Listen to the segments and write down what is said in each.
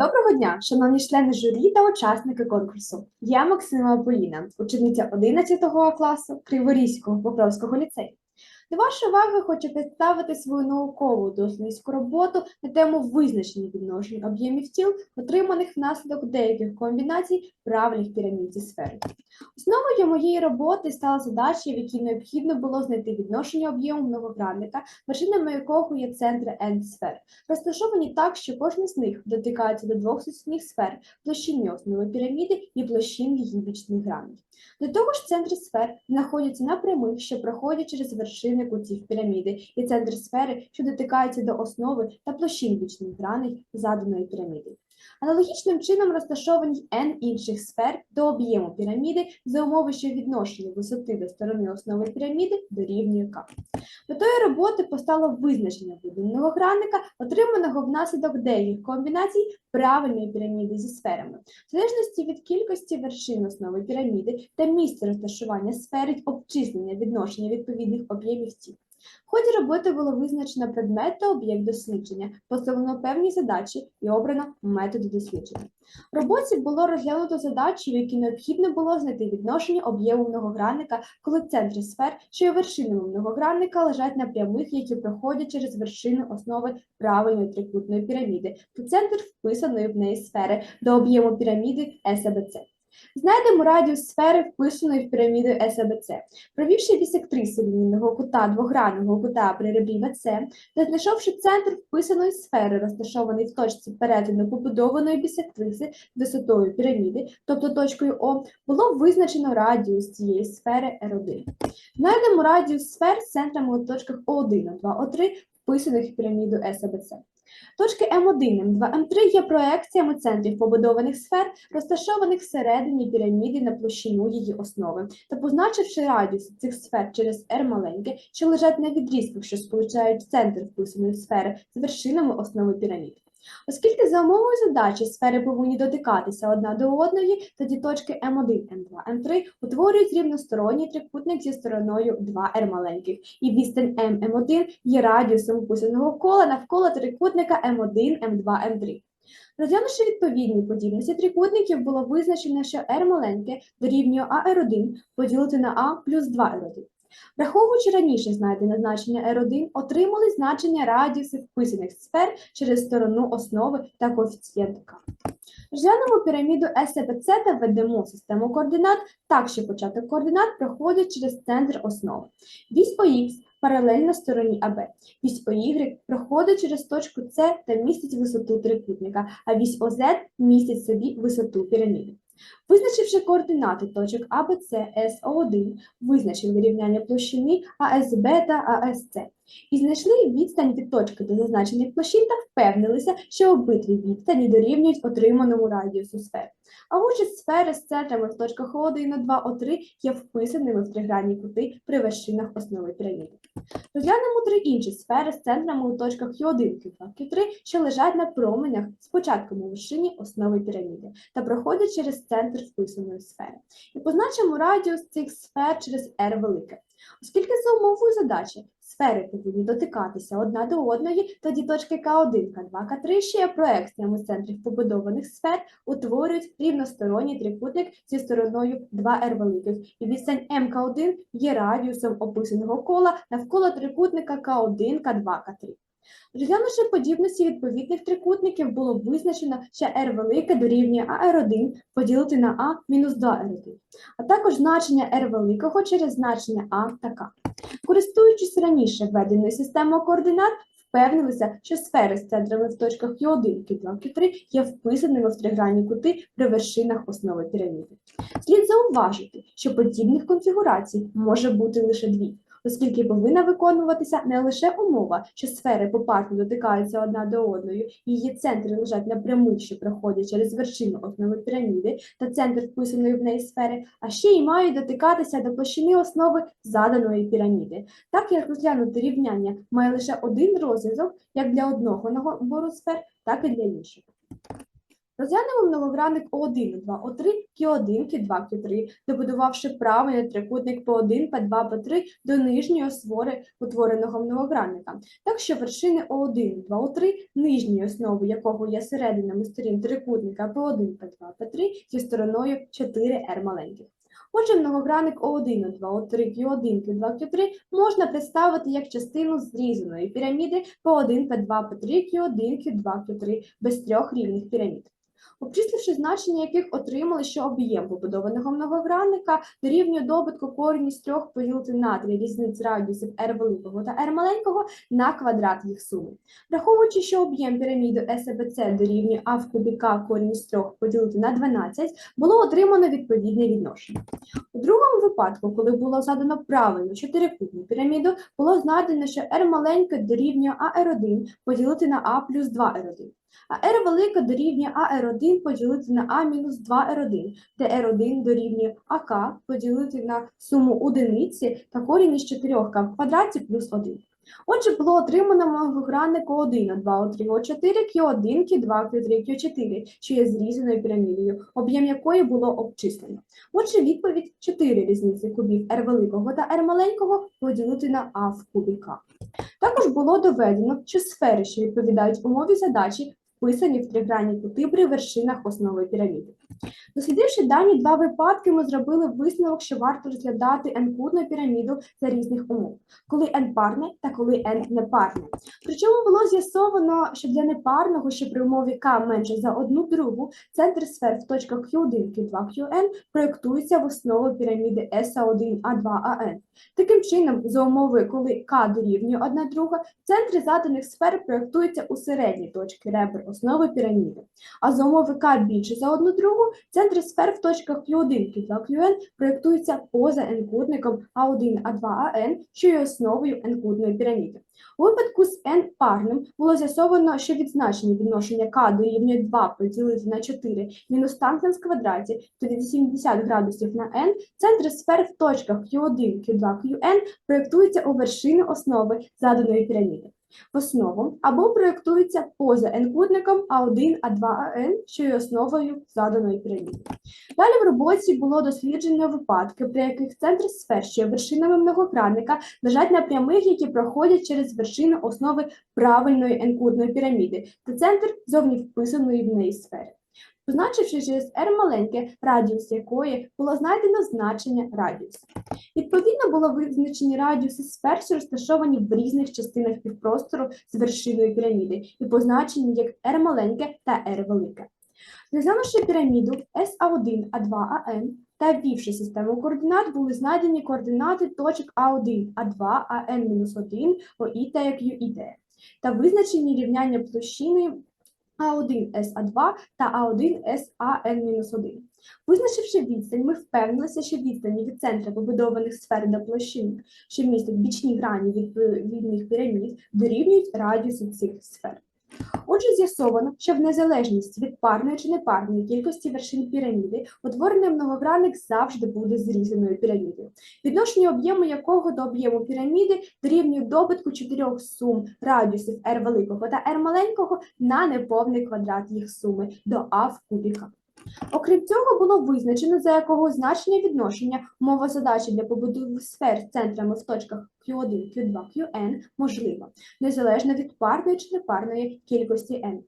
Доброго дня, шановні члени журі та учасники конкурсу. Я Максима Поліна, учениця 11 класу Криворізького Покровського ліцею. До вашої уваги хочу представити свою наукову дослідницьку роботу на тему визначення відношень об'ємів тіл, отриманих внаслідок деяких комбінацій правильних пірамід зі сфери. Основою моєї роботи стала задача, в якій необхідно було знайти відношення об'єму многогранника, вершинами якого є центри N-сфер, розташовані так, що кожна з них дотикається до двох сусідніх сфер площини основи піраміди і площин її бічних граней. До того ж, центри сфер знаходяться на прямих, що проходять через вершини кутів піраміди, і центр сфери, що дотикаються до основи та площин бічних граней заданої піраміди. Аналогічним чином розташовані n інших сфер до об'єму піраміди за умови, що відношення висоти до сторони основи піраміди дорівнює k. Метою роботи постало визначення виду многогранника, отриманого внаслідок деяких комбінацій правильної піраміди зі сферами. В залежності від кількості вершин основи піраміди та місця розташування сфери обчислення відношення відповідних об'ємів тіл. В ході роботи було визначено предмет та об'єкт дослідження, поставлено певні задачі і обрано методи дослідження. В роботі було розглянуто задачі, в які необхідно було знайти відношення об'єму многогранника, коли центри сфер, що є вершинами многогранника, лежать на прямих, які проходять через вершини основи правильної трикутної піраміди, то центр вписаної в неї сфери до об'єму піраміди САБЦ. Знайдемо радіус сфери, вписаної в піраміду САБЦ. Провівши бісектрису лінійного кута двогранного кута при ребрі ВЦ та знайшовши центр вписаної сфери, розташований в точці перетину побудованої бісектриси висотою піраміди, тобто точкою О, було визначено радіус цієї сфери R1. Знайдемо радіус сфер з центрами у точках О1, О2, О3, вписаних в піраміду САБЦ. Точки М1, М2, М3 є проекціями центрів побудованих сфер, розташованих всередині піраміди на площину її основи, та позначивши радіус цих сфер через R маленьке, що лежать на відрізках, що сполучають центр вписаної сфери з вершинами основи пірамід. Оскільки за умовою задачі сфери повинні дотикатися одна до одної, тоді точки М1, М2, М3 утворюють рівносторонній трикутник зі стороною 2R маленьких, і відстань М, М1 є радіусом вписаного кола навколо трикутника М1, М2, М3. Розглянувши відповідні подібності трикутників, було визначено, що R маленьке дорівнює AR1 поділити на А плюс 2R1. Враховуючи раніше знайдене значення R1, отримали значення радіусів вписаних сфер через сторону основи та коефіцієнт К. Розглянемо піраміду СПЦ та введемо систему координат так, що початок координат проходить через центр основи. Вісь ОХ паралельна стороні АБ. Вісь ОY проходить через точку С та містить висоту трикутника, а вісь ОЗ містить собі висоту піраміди. Визначивши координати точок АБЦ, СО1, визначили рівняння площини АСБ та АСЦ і знайшли відстань від точки до зазначених площин та впевнилися, що обидві відстані дорівнюють отриманому радіусу сфер. А отже, сфери з центрами в точках О1, О2, О3 є вписаними в тригранні кути при вершинах основи піраміди. Розглянемо три інші сфери з центрами у точках Q1, Q2, Q3, що лежать на променях з початком у вершині основи піраміди та проходять через центр вписаної сфери. І позначимо радіус цих сфер через R велике. Оскільки за умовою задачі сфери повинні дотикатися одна до одної, тоді точки К1, К2, К3, що є проекціями центрів побудованих сфер, утворюють рівносторонній трикутник зі стороною 2R великих, і відстань МК1 є радіусом описаного кола навколо трикутника К1, К2, К3. Розглянувши подібності відповідних трикутників, було визначено, що R велике дорівнює AR1 поділити на А мінус 2R1, а також значення R великого через значення А та К. Користуючись раніше введеною системою координат, впевнилися, що сфери з центрами в точках Q1, Q2, Q3 є вписаними в тригранні кути при вершинах основи піраміди. Слід зауважити, що подібних конфігурацій може бути лише дві, оскільки повинна виконуватися не лише умова, що сфери попарно дотикаються одна до одної, її центри лежать на прямих, що проходять через вершину основи піраміди та центр вписаної в неї сфери, а ще й мають дотикатися до площини основи заданої піраміди. Так як розглянути рівняння має лише один розв'язок як для одного набору сфер, так і для іншого. Розглянемо многогранник О1, О2, О3, Q1, Q2, Q3, добудувавши правильний трикутник P1, P2, P3 до нижньої свори утвореного многогранника. Так що вершини О1, 2, О3, нижньої основи якого є серединами сторін трикутника P1, P2, P3 зі стороною 4R маленьких. Отже, многогранник О1, О2, О3, Q1, Q2, Q3 можна представити як частину зрізаної піраміди P1, P2, P3, Q1, Q2, Q3 без трьох рівних пірамід. Обчисливши значення яких отримали, що об'єм побудованого многогранника дорівнює добутку корені з трьох поділити на три різниць радіусів r великого та r маленького на квадрат їх суми. Враховуючи, що об'єм піраміди SABC дорівнює а в кубіка корінь з трьох поділити на 12, було отримано відповідне відношення. У другому випадку, коли було задано правильно чотирикутну піраміду, було знайдено, що r маленьке дорівнює AR1 поділити на А плюс 2R1. А r велике дорівнює AR1 поділити на А-2R1, де R1 дорівнює АК поділити на суму одиниці та корінь із 4К в квадраті плюс 1. Отже, було отримано многогранник О1, О2, О3, О4, Q1, Q2, Q3, Q4, що є зрізаною пірамідою, об'єм якої було обчислено. Отже, відповідь 4 різниці кубів r великого та r маленького поділити на А в кубіка. Також було доведено, що сфери, що відповідають умові задачі, вписані в тригранні кути при вершинах основи піраміди. Дослідивши дані два випадки, ми зробили висновок, що варто розглядати n-кутну піраміду за різних умов, коли n парне та коли n непарне. Причому було з'ясовано, що для непарного, що при умові k менше за одну другу, центр сфер в точках Q1, Q2, Qn проєктується в основу піраміди SA1, A2, AN. Таким чином, за умови, коли k дорівнює одна друга, центри заданих сфер проєктуються у середні точки ребер основи піраміди. А за умови k більше за одну другу, центри сфер в точках Q1, Q2, Qn проєктуються поза n-кутником A1, A2, AN, що є основою n-кутної піраміди. У випадку з n парним було з'ясовано, що від значення відношення k дорівнює 2 поділити на 4 мінус тангенс квадраті, тоді 70 градусів на n, центри сфер в точках Q1, Q2, Qn проєктуються у вершини основи заданої піраміди. В основу або проєктується поза n-кутником А1, А2, АН, що є основою заданої піраміди. Далі в роботі було досліджено випадки, при яких центр сфер, що вершинами многогранника, лежать на прямих, які проходять через вершину основи правильної n-кутної піраміди, та центр зовні вписаної в неї сфери. Позначивши через r маленьке, радіус якої було знайдено значення радіуса. Відповідно, було визначені радіуси сфер, що розташовані в різних частинах півпростору з вершиною піраміди, і позначені як r маленьке та r велике. Розглянувши піраміду SA1, А2, АН та ввівши систему координат, були знайдені координати точок А1, А2, АН-1, ОІ та як ЮІД, та визначені рівняння площини А1 СА2 та А1 САН-1. Визначивши відстань, ми впевнилися, що відстані від центру побудованих сфер до площин, що містять бічні грані відповідних пірамід, дорівнюють радіусу цих сфер. Отже, з'ясовано, що в незалежність від парної чи непарної кількості вершин піраміди, утворений многогранник завжди буде зрізаною пірамідою, відношення об'єму якого до об'єму піраміди дорівнює добутку чотирьох сум радіусів r великого та r маленького на неповний квадрат їх суми до а в кубіка. Окрім цього, було визначено, за якого значення відношення мова задачі для побудови сфер центрами в точках Q1, Q2, Qn можлива, незалежно від парної чи непарної кількості n.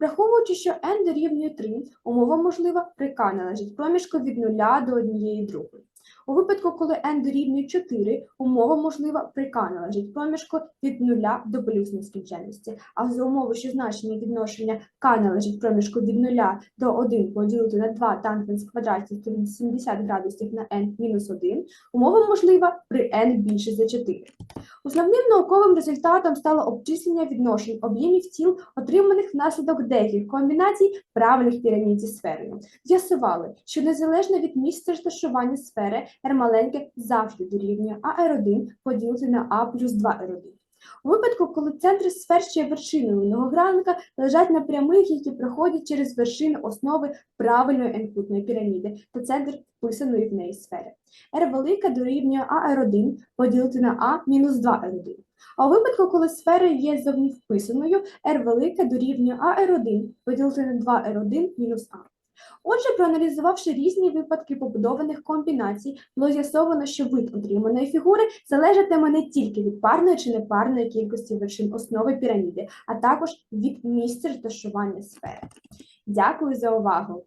Враховуючи, що n дорівнює 3, умова можлива при k належить проміжку від 0 до однієї другої. У випадку, коли n дорівнює 4, умова можлива при k належить проміжку від 0 до плюс нескінченності, а за умови, що значення відношення k належить проміжку від 0 до 1 поділити на 2 тангенс в квадраті 180 градусів на n мінус 1, умова можлива при n більше за 4. Основним науковим результатом стало обчислення відношень об'ємів тіл, отриманих внаслідок деяких комбінацій правильних пірамід зі сферою. З'ясували, що незалежно від місця розташування сфери, R маленьке завжди дорівнює AR1 поділити на A плюс 2R1. У випадку, коли центри сфер, є вершиною многогранника, лежать на прямих, які проходять через вершини основи правильної n-кутної піраміди та центр вписаної в неї сфери. R велика дорівнює AR1 поділити на А мінус 2R1. А у випадку, коли сфера є зовні вписаною, R велика дорівнює AR1 поділити на 2R1 мінус А. Отже, проаналізувавши різні випадки побудованих комбінацій, було з'ясовано, що вид отриманої фігури залежатиме не тільки від парної чи непарної кількості вершин основи піраміди, а також від місця розташування сфери. Дякую за увагу!